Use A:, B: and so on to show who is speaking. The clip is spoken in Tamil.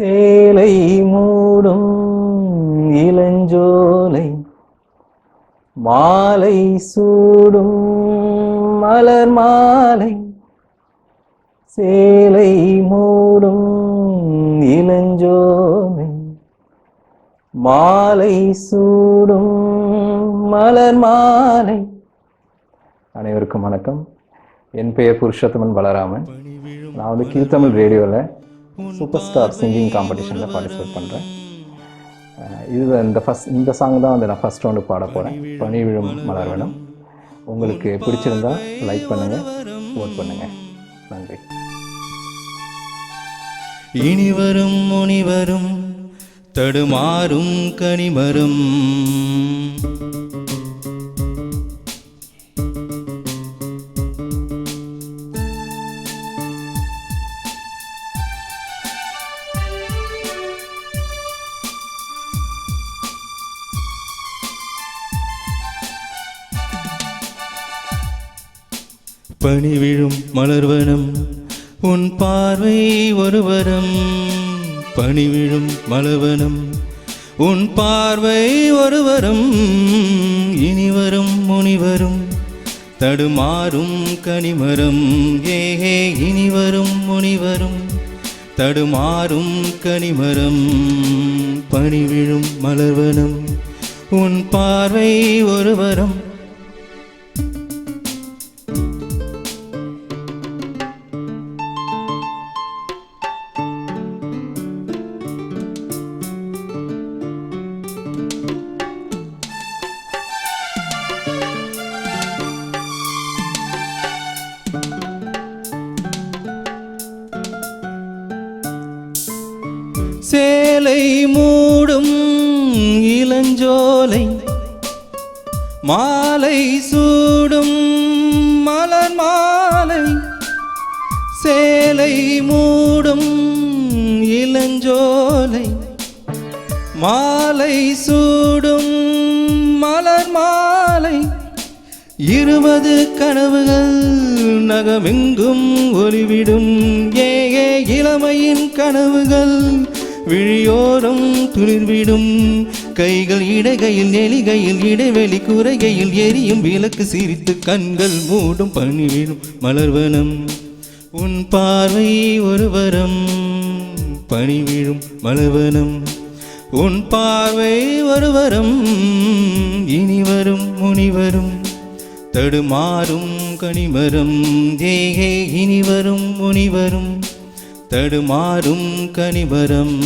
A: சேலை மூடும் இளஞ்சோலை மாலை சூடும் மலர் மாலை சேலை மூடும் இளஞ்சோலை மாலை சூடும் மலர் மாலை. அனைவருக்கும் வணக்கம். என் பெயர் புருஷோத்தமன் பலராமன். நான் வந்து கீழ்த்தமிழ் ரேடியோவில் சூப்பர் ஸ்டார் சிங்கிங் காம்படிஷனில் பார்ட்டிசிபேட் பண்ணுறேன் இது இந்த ஃபஸ்ட் இந்த சாங் தான் வந்து நான் ஃபஸ்ட் ரவுண்டு பாட போகிறேன் பனி விழும் மலர் வேணும் உங்களுக்கு பிடிச்சிருந்தா லைக் பண்ணுங்கள் ஓட் பண்ணுங்கள் நன்றி.
B: இனிவரும் முனிவரும் தடுமாறும் கனிமரும். பனி விழும் மலர்வனம். உன் பார்வை ஒருவரம். பனி விழும் மலர்வனம். உன் பார்வை ஒருவரும். இனிவரும் முனிவரும். தடுமாறும் கனிமரம். ஏஹே இனிவரும் முனிவரும். தடுமாறும் கனிமரம். பனி விழும் மலர்வனம். உன் பார்வை ஒருவரம். மேலை மூடும் இளஞ்சோலை மாலை சூடும் மலர் மாலை சேலை மூடும் இளஞ்சோலை மாலை சூடும் மலர் மாலை இருபது கனவுகள் நகமெங்கும் ஒளிவிடும். ஏ இளமையின் கனவுகள் விழியோரம் துளிர்விடும். கைகள் இடகையில் நெலிகையில் இடைவெளி குறைகையில் எரியும். விளக்கு சிரித்து கண்கள் மூடும் பணிவிடும் மலர்வனம். உன் பார்வை ஒருவரம் பணிவிழும் மலர்வனம். உன் பார்வை ஒருவரம் இனிவரும் முனிவரும். தடுமாறும் கனிவரும் தேகே இனிவரும் முனிவரும். தடுமாறும் கனிவரம்.